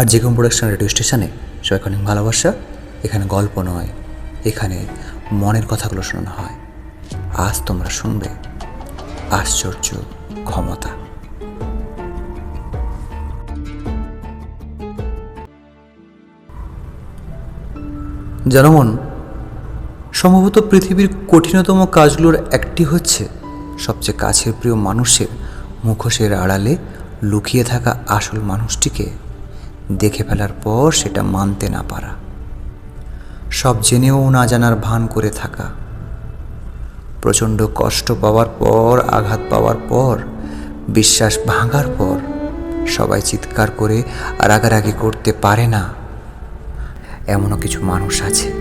আর যে কোনো production radio স্টেশনে সবাইকে অনেক ভালোবাসা, এখানে গল্প নয়, এখানে মনের কথাগুলো শোনানো হয়। আজ তোমরা শুনবে আশ্চর্য ক্ষমতা। জনমন, সম্ভবত পৃথিবীর কঠিনতম কাজগুলোর একটি হচ্ছে সবচেয়ে কাছের প্রিয় মানুষের মুখোশের আড়ালে লুকিয়ে থাকা আসল মানুষটিকে দেখে ফেলার পর সেটা মানতে না পারা। সব জেনেও না জানার ভান করে থাকা। প্রচণ্ড কষ্ট পাওয়ার পর, আঘাত পাওয়ার পর, বিশ্বাস ভাঙার পর সবাই চিৎকার করে রাগারাগি করতে পারে না। এমনও কিছু মানুষ আছে।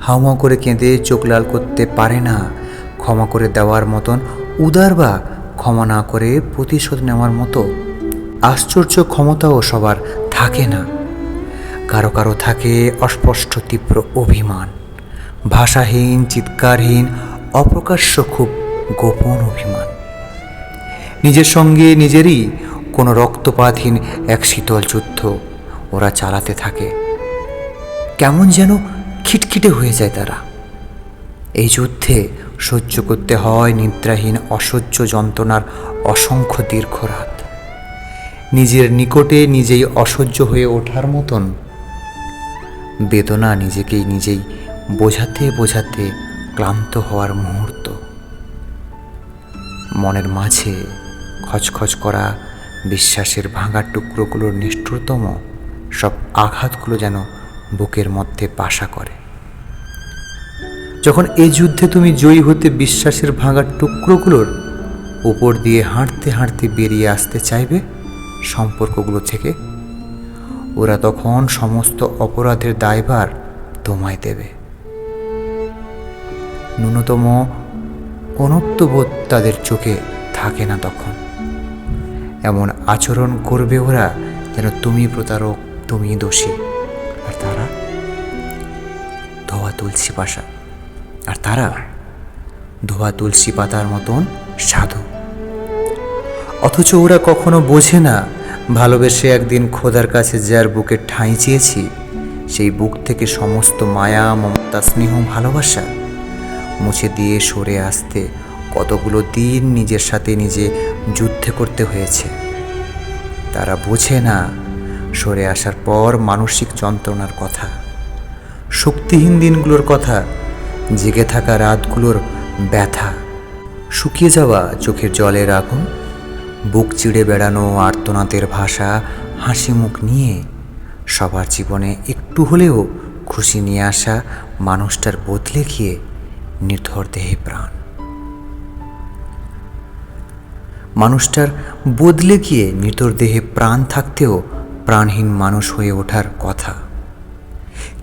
হাউমাউ করে কেঁদে চোখ লাল করতে পারে না। ক্ষমা করে দেওয়ার মতন উদার বা ক্ষমা না করে প্রতিশোধ নেওয়ার মতো আশ্চর্য ক্ষমতাও সবার থাকে না। কারও কারও থাকে অস্পষ্ট, তীব্র অভিমান। ভাষাহীন, চিৎকারহীন, অপ্রকাশ্য খুব গোপন অভিমান। নিজের সঙ্গে নিজেরই কোনো রক্তপাতহীন এক শীতল যুদ্ধ ওরা চালাতে থাকে। কেমন যেন খিটখিটে হয়ে যায় তারা। এই যুদ্ধে সহ্য করতে হয় নিদ্রাহীন, অসহ্য যন্ত্রণার অসংখ্য দীর্ঘ রাত। নিজের নিকটে নিজেই অসহ্য হয়ে ওঠার মতন। বেদনা নিজেকেই নিজেই বোঝাতে বোঝাতে ক্লান্ত হওয়ার মুহূর্ত। মনের মাঝে খচখচ করা বিশ্বাসের ভাঙা টুকরোগুলোর নিষ্ঠুরতম সব আঘাতগুলো যেন বুকের মধ্যে বাসা করে। যখন এই যুদ্ধে তুমি জয়ী হতে বিশ্বাসের ভাঙা টুকরোগুলোর উপর দিয়ে হাঁটতে হাঁটতে বেরিয়ে আসতে চাইবে সম্পর্কগুলো থেকে, ওরা তখন সমস্ত অপরাধের দায়ভার তোমায় দেবে। ন্যূনতম অনত্ববোধ তাদের চোখে থাকে না তখন। এমন আচরণ করবে ওরা যেন তুমি প্রতারক, তুমি দোষী। আর তারা? ধোয়া তুলসী পাশা। আর তারা? ধোয়া তুলসী পাতার মতন সাধু। অথচ ওরা কখনো বোঝে না ভালোবেসে একদিন খোদার কাছে যার বুকে ঠাঁই চেয়েছি, সেই বুক থেকে সমস্ত মায়া, মমতা, স্নেহ, ভালোবাসা মুছে দিয়ে সরে আসতে কতগুলো দিন নিজের সাথে নিজে যুদ্ধে করতে হয়েছে। তারা বোঝে না, সরে আসার পর মানসিক যন্ত্রণার কথা, শক্তিহীন দিনগুলোর কথা, জেগে থাকা রাতগুলোর ব্যথা, শুকিয়ে যাওয়া চোখের জলের আগুন বুক চিড়ে বেড়ানো আর্তনাদের ভাষা হাসি মুখ নিয়ে সবার জীবনে একটু হলেও খুশি নিয়ে আসা মানুষটার বদলে গিয়ে নির্ধর দেহে প্রাণ। মানুষটার বদলে গিয়ে মৃতর দেহে প্রাণ থাকতেও প্রাণহীন মানুষ হয়ে ওঠার কথা।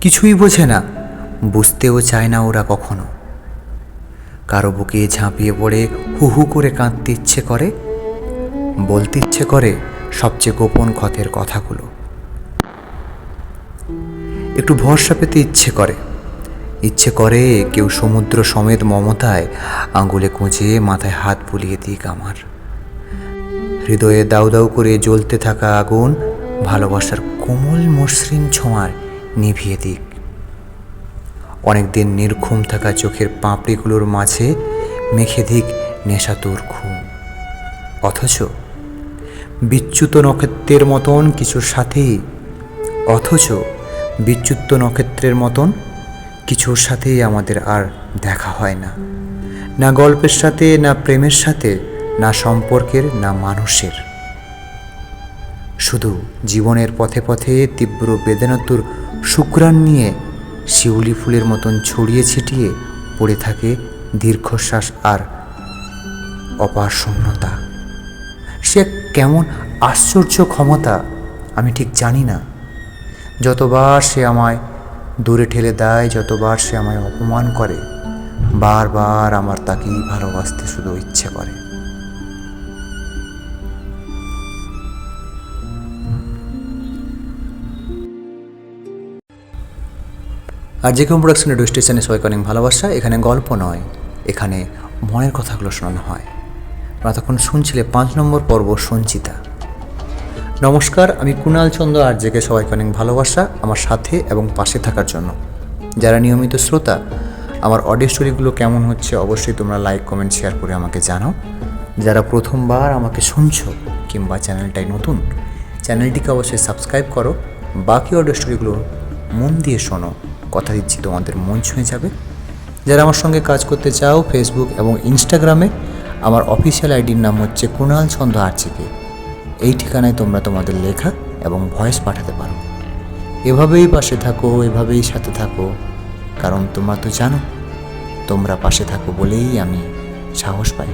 কিছুই বোঝে না, বুঝতেও চায় না ওরা কখনো। কারও বুকে ঝাঁপিয়ে পড়ে, হু হু করে কাঁদতে ইচ্ছে করে বলতে ইচ্ছে করে সবচেয়ে গোপন ক্ষতের কথাগুলো। একটু ভরসা পেতে ইচ্ছে করে। ইচ্ছে করে কেউ সমুদ্র সমেত মমতায় আঙ্গুলে কুঁচে মাথায় হাত বুলিয়ে দিক আমার। হৃদয়ে দাউ দাউ করে জ্বলতে থাকা আগুন ভালোবাসার কোমল মসৃণ ছোঁয়ার নিভিয়ে দিক। অনেকদিন নির্ঘুম থাকা চোখের পাপড়িগুলোর মাঝে মেখে দিক নেশাতুর ঘুম। অথচ বিচ্যুত নক্ষত্রের মতন কিছুর সাথেই, অথচ বিচ্যুত নক্ষত্রের মতন কিছুর সাথেই আমাদের আর দেখা হয় না। না গল্পের সাথে, না প্রেমের সাথে, না সম্পর্কের, না মানুষের। শুধু জীবনের পথে পথে তীব্র বেদনাতুর শুক্রাণ নিয়ে শিউলি ফুলের মতন ছড়িয়ে ছিটিয়ে পড়ে থাকে দীর্ঘশ্বাস আর অপার শূন্যতা সে কেমন আশ্চর্য ক্ষমতা, আমি ঠিক জানি না। যতবার সে আমায় দূরে ঠেলে দেয়, যতবার সে আমায় অপমান করে, বারবার আমার তাকেই ভালোবাসতে শুধু ইচ্ছে করে। আর যে কোনো প্রোডাকশন রেডিও স্টেশনে সবাইকে অনেক ভালোবাসা, এখানে গল্প নয়, এখানে মনের কথাগুলো শোনানো হয়। তখন শুনছিলে পাঁচ নম্বর পর্ব সঞ্চিতা। নমস্কার, আমি কুণাল চন্দ্র আর্যকে সবাইকে অনেক ভালোবাসা আমার সাথে এবং পাশে থাকার জন্য। যারা নিয়মিত শ্রোতা, আমার অডিও স্টোরিগুলো কেমন হচ্ছে অবশ্যই তোমরা লাইক কমেন্ট শেয়ার করে আমাকে জানাও। যারা প্রথমবার আমাকে শুনছো কিংবা চ্যানেলটাই নতুন, চ্যানেলটিকে অবশ্যই সাবস্ক্রাইব করো। বাকি অডিও স্টোরিগুলো মন দিয়ে শোনো, কথা দিচ্ছি তোমাদের মন ছুঁয়ে যাবে। যারা আমার সঙ্গে কাজ করতে চাও ফেসবুক এবং ইনস্টাগ্রামে আমার অফিসিয়াল আইডির নাম হচ্ছে কুণাল ছন্দ আর্চিকে। এই ঠিকানায় তোমরা তোমাদের লেখা এবং ভয়েস পাঠাতে পারো। এভাবেই পাশে থাকো, এভাবেই সাথে থাকো। কারণ তোমরা তো জানো, তোমরা পাশে থাকো বলেই আমি সাহস পাই।